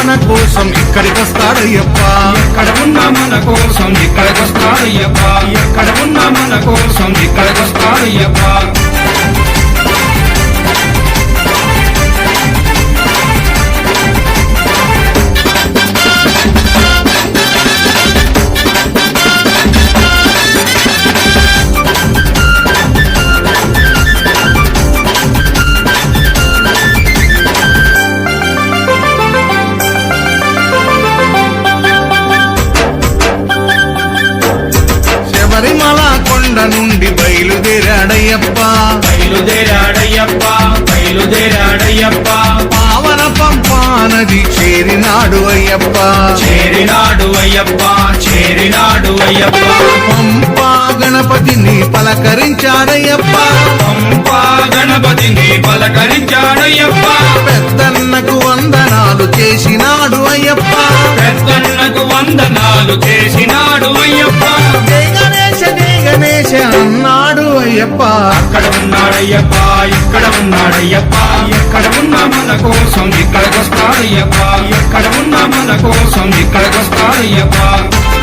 మన కోసం ఇక్కడికొస్తాడయ్యప్ప ఎక్కడ ఉన్నా మన కోసం ఇక్కడికొస్తాడయ్యప్ప ఎక్కడ ఉన్నా మన కోసం ఇక్కడికొస్తాడయ్యప్ప చేరినాడు అయ్యప్ప. చేరినాడు అయ్యప్ప చేరినాడు అయ్యప్ప. పంపా గణపతిని పలకరించాడయ్యప్ప. పంపా గణపతిని పలకరించాడయ్యప్ప. పెద్దన్నకు వందనాలు చేసినాడు అయ్యప్ప. పెద్దన్నకు వందనాలు చేసినాడు అయ్యప్ప. గణేశ అన్నాడు అయ్యప్ప. అక్కడ ఉన్నాడయ్యప్ప ఇక్కడ ఉన్నాడయ్యప్ప. ఎక్కడ ఉన్నా మన కోసం ఇక్కడికొస్తాడయ్యప్ప ఎక్కడ ఉన్నా మన కోసం ఇక్కడికొస్తాడయ్యప్ప పంపా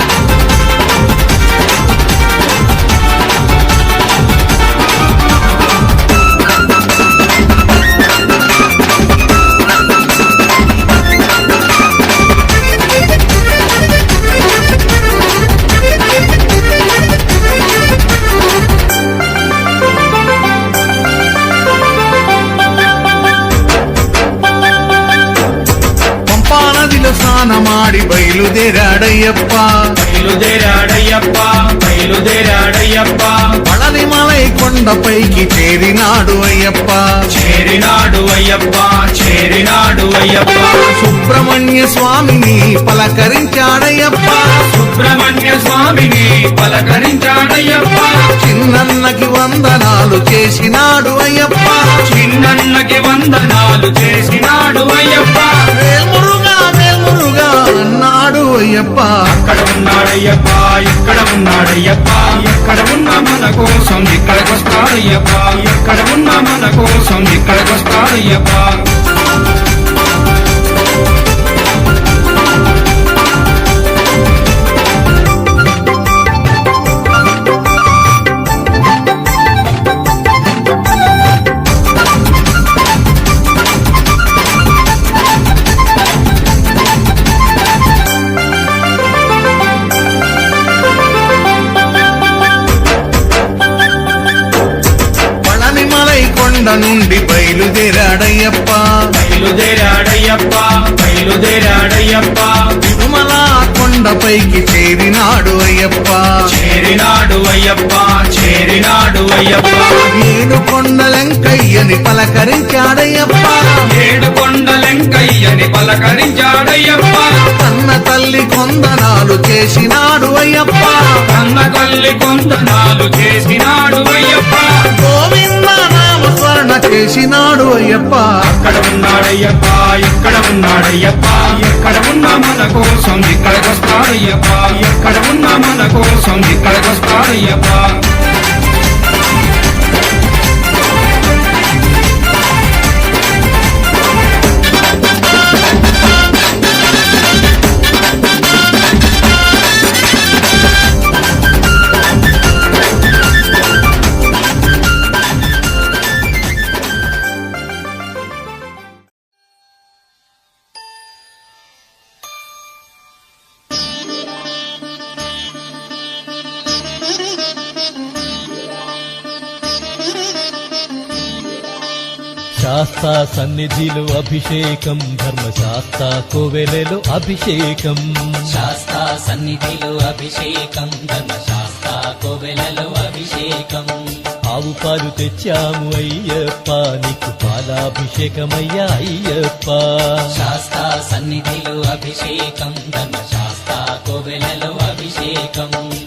స్నానమాడి బయలుదేరాడయ్యప్ప. బయలుదేరాడయ్యప్ప బయలుదేరాడయ్యప్ప. పళనిమలై కొండపైకి చేరినాడు అయ్యప్ప. చేరినాడు అయ్యప్ప చేరినాడు అయ్యప్ప. సుబ్రహ్మణ్య స్వామిని పలకరించాడయ్యప్ప. సుబ్రహ్మణ్య స్వామిని పలకరించాడయ్యప్ప. చిన్నన్నకి వందనాలు చేసినాడు అయ్యప్ప. చిన్నన్నకి ఉన్నాడయ్యప్ప ఎక్కడ ఉన్న మన కోసం ఇక్కడికి ఇక్కడికొస్తాడయ్యప్ప ఎక్కడ ఉన్న మన కోసం ఇక్కడికొస్తాడయ్యప్ప పళనిమలై ఏడు కొండలెంకయ్యని పలకరించాడయ్యప్ప. ఏడు కొండలెంకయ్యని పలకరించాడయ్యప్ప. కన్న తల్లి కొందనాలు చేసినాడు అయ్యప్ప. కన్న కల్లి కొందనాలు చేసినాడు అయ్యప్ప. గోవింద నామ స్మరణ చేసినాడు అయ్యప్ప. అక్కడ ఉన్నాడయ్యప్ప ఇక్కడ ఉన్నాడయ్యప్ప ఎక్కడ ఉన్నా మన కోసం ఇక్కడికొస్తాడయ్యప్ప ఎక్కడ ఉన్నా మన కోసం ఇక్కడికొస్తాడయ్యప్ప శాస్తా సన్నిధిలో అభిషేకం ధర్మశాస్త్ర కోవెలలో అభిషేకం. శాస్తా సన్నిధిలో అభిషేకం ధర్మశాస్త్ర కోవెలలో అభిషేకం. ఆవు పాలు తెచ్చాము అయ్యప్ప నీకు పాలాభిషేకమయ్యా అయ్యప్ప. శాస్తా సన్నిధిలో అభిషేకం ధర్మశాస్త్ర కోవెలలో అభిషేకం.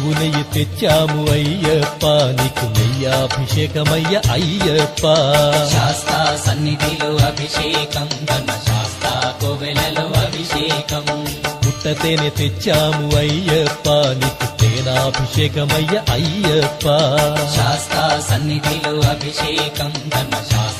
ఆవు నెయ్యి తెచ్చాము అయ్యప్ప నీకు నెయ్యాభిషేకమయ్య అయ్యప్ప. శాస్తా సన్నిధిలో అభిషేకం శాస్తా కోవెలలో అభిషేకం. పుట్టతేనె తెచ్చాము అయ్యప్ప నీకు తేనాభిషేకమయ్య అయ్యప్ప. శాస్తా సన్నిధిలో అభిషేకం ధర్మ శాస్తా కోవెలలో అభిషేకం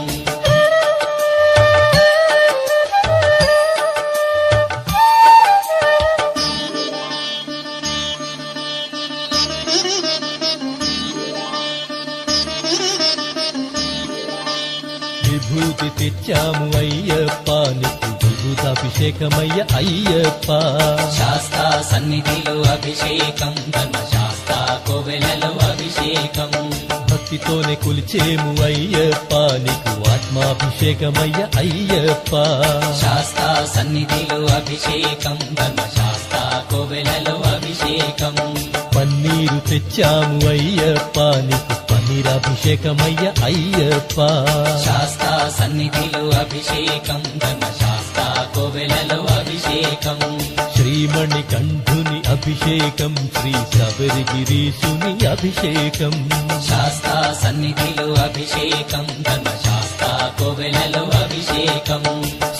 కొలిచేము అయ్యప్ప నీకు ఆత్మాభిషేకమయ్య అయ్యప్ప. శాస్తా సన్నిధిలో అభిషేకం ధర్మ శాస్తా కోవెలలో అభిషేకం. పన్నీరు తెచ్చాము అయ్యప్ప నీకు పన్నీరాభిషేకమయ్య అయ్యప్ప. శాస్తా సన్నిధిలో అభిషేకం ధర్మ శాస్తా కోవెలలో అభిషేకం. శ్రీమణి కంఠుని అభిషేకం శ్రీ శబరిగిరీశుని అభిషేకం. శాస్తా సన్నిధిలో అభిషేకం ధర్మ శాస్తా కోవెలలో అభిషేకం.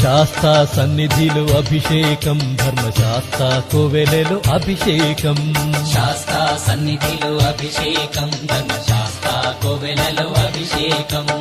శాస్తా సన్నిధిలో అభిషేకం ధర్మశాస్త్ర కోవెలలో అభిషేకం. శాస్తా సన్నిధిలో అభిషేకం ధర్మ శాస్తా కోవెలలో అభిషేకం.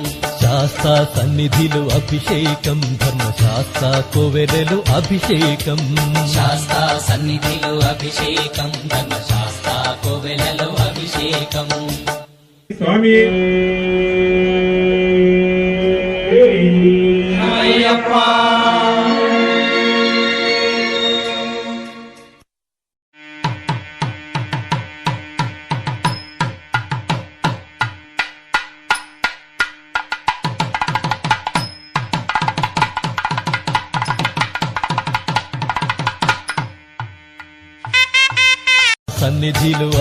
శాస్తా సన్నిధిలో అభిషేకం ధర్మశాస్త్ర కోవెలలో అభిషేకం. శాస్తా సన్నిధిలో అభిషేకం ధర్మ శాస్తా కోవెలలో అభిషేకం. స్వామి. సన్నిధిలో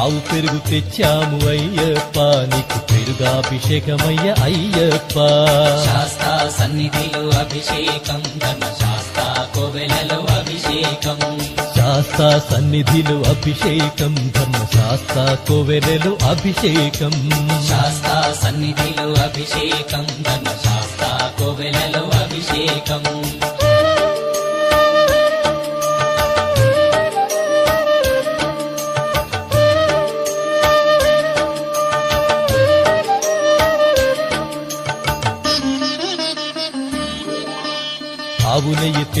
ఆవు పెరుగు తెచ్చాము అయ్యప్ప నీకు పెరుగాభిషేకమయ్య అయ్యప్ప. శాస్తా సన్నిధిలో అభిషేకం ధర్మ శాస్తా కోవెలలో అభిషేకం. శాస్త్ర సన్నిధిలో అభిషేకం ధర్మశాస్త్ర కోవెలలో అభిషేకం. శాస్తా సన్నిధిలో అభిషేకం ధర్మ శాస్తా కోవెలలో అభిషేకం.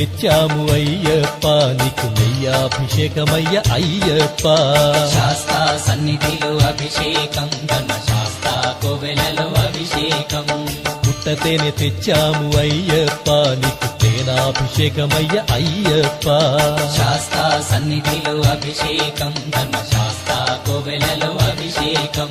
తెచ్చాము అయ్యప్ప నీకు నెయ్యాభిషేకమయ్య అయ్యప్ప. శాస్తా సన్నిధిలో అభిషేకం ధర్మ శాస్తా కోవెలలో అభిషేకం. పుట్టతేనె తెచ్చాము అయ్యప్ప నీకు తేనాభిషేకమయ్య అయ్యప్ప. శాస్తా సన్నిధిలో అభిషేకం ధర్మ శాస్తా కోవెలలో అభిషేకం.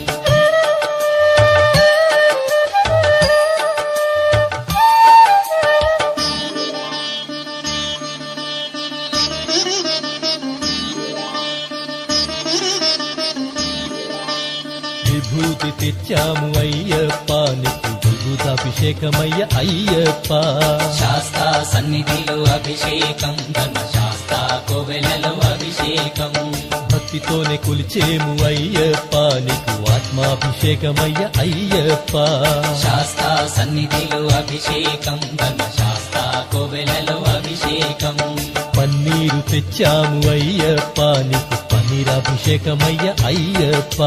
విభూతి తెచ్చాము అయ్యప్ప నీకు విభూతాభిషేకమయ్య అయ్యప్ప. శాస్తా సన్నిధిలో అభిషేకం ధర్మశాస్త్ర కోవెలలో అభిషేకం. భక్తితోనే కొలిచేము అయ్యప్ప నీకు ఆత్మాభిషేకమయ్య అయ్యప్ప. శాస్తా సన్నిధిలో అభిషేకం ధర్మశాస్త్ర కోవెలలో అభిషేకం. పన్నీరు తెచ్చాము అయ్యప్ప నీకు పన్నీరాభిషేకమయ్య అయ్యప్ప.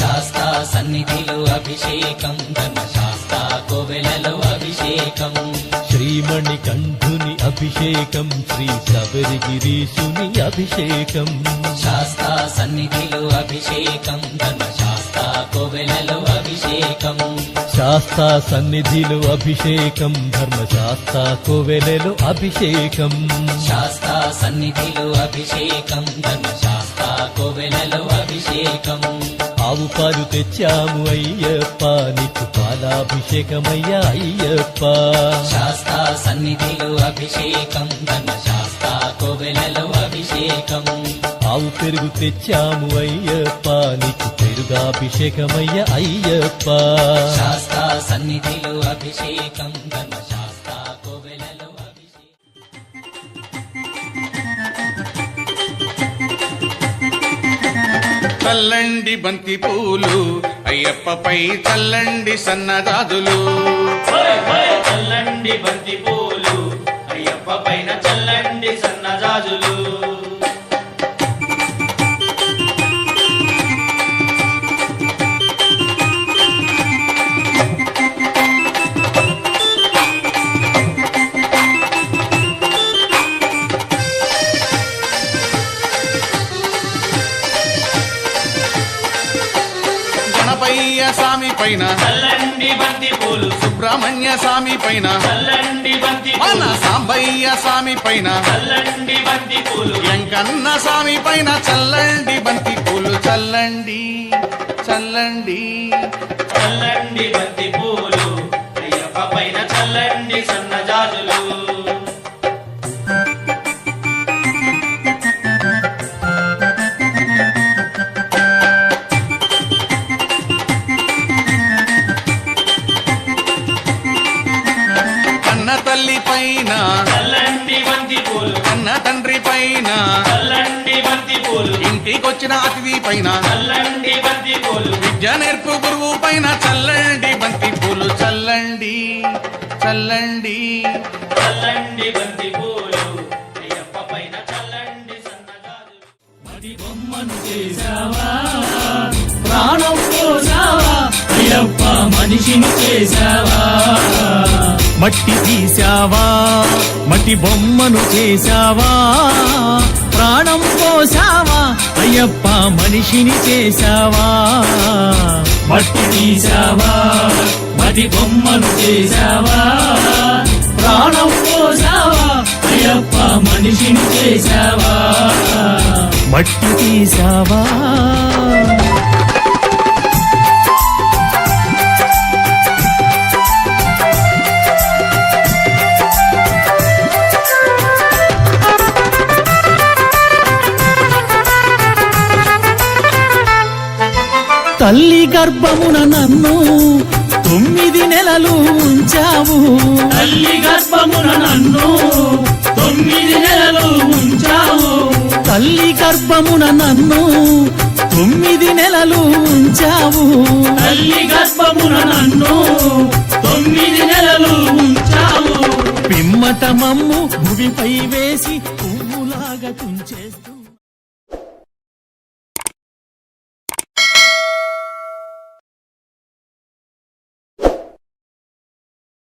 శాస్తా సన్నిధిలో అభిషేకం ధర్మశాస్త్ర కోవెలలో అభిషేకం. శ్రీమణి కంఠుని అభిషేకం శ్రీ శబరిగిరీశుని అభిషేకం. శాస్తా సన్నిధిలో అభిషేకం ధర్మశాస్త్ర కోవెలలో అభిషేకం. శాస్తా సన్నిధిలో అభిషేకం ధర్మశాస్త్ర కోవెలలో అభిషేకం. శాస్తా సన్నిధిలో అభిషేకం ధర్మశాస్త్ర కోవెలలో అభిషేకం. ఆవు పాలు తెచ్చాము అయ్యప్ప నీకు పాలాభిషేకమయ్య అయ్యప్ప. శాస్తా సన్నిధిలో అభిషేకం ధర్మశాస్త్ర కోవెలలో అభిషేకం. ఆవు పెరుగు తెచ్చాము అయ్యప్ప నీకు పెరుగాభిషేకమయ్య అయ్యప్ప. శాస్తా సన్నిధిలో అభిషేకం ధర్మశాస్త్ర చల్లండి బంతి పూలు అయ్యప్పపై చల్లండి సన్నజాజులు చల్లండి బంతి పూలు అయ్యప్ప పైన చల్లండి సన్నజాజులు గణపయ్య స్వామి పైన. చల్లండి బంతి పూలు. సుబ్రహ్మణ్య స్వామి పైన. చల్లండి బంతి మన సాంబయ్య స్వామి పైన. చల్లండి బంతి పూలు. వెంకన్న స్వామి పైన చల్లండి బంతి పూలు. చల్లండి చల్లండి. చల్లండి బంతి పూలు. పూలు ఇంటికొచ్చిన అతిథి పైన. చల్లండి బంతి పూలు. విద్య నేర్పు గురువు పైన చల్లండి బంతి పూలు చల్లండి చల్లండి. చల్లండి బంతి పూలు. అయ్యప్ప పైన చల్లండి సన్నజాజులు ప్రాణం పోసావా అయ్యప్ప మనిషిని చేశావా? మట్టి తీసావా మట్టి బొమ్మను చేశావా? ప్రాణం పోసావా అయ్యప్ప మనిషిని చేశావా? మట్టి తీసావా మట్టి బొమ్మను చేశావా? ప్రాణం పోసావా అయ్యప్ప మనిషిని చేశావా? మట్టి తీసావా తల్లి గర్భమున నన్ను తొమ్మిది నెలలు ఉంచావు. తల్లి గర్భమున నన్ను తొమ్మిది నెలలు ఉంచావు. తల్లి గర్భమున నన్ను తొమ్మిది నెలలు ఉంచావు. తల్లి గర్భమున నన్ను తొమ్మిది నెలలు ఉంచావు. పిమ్మట మమ్ము భువిపై వేసి పువ్వులాగా తుంచేస్తూ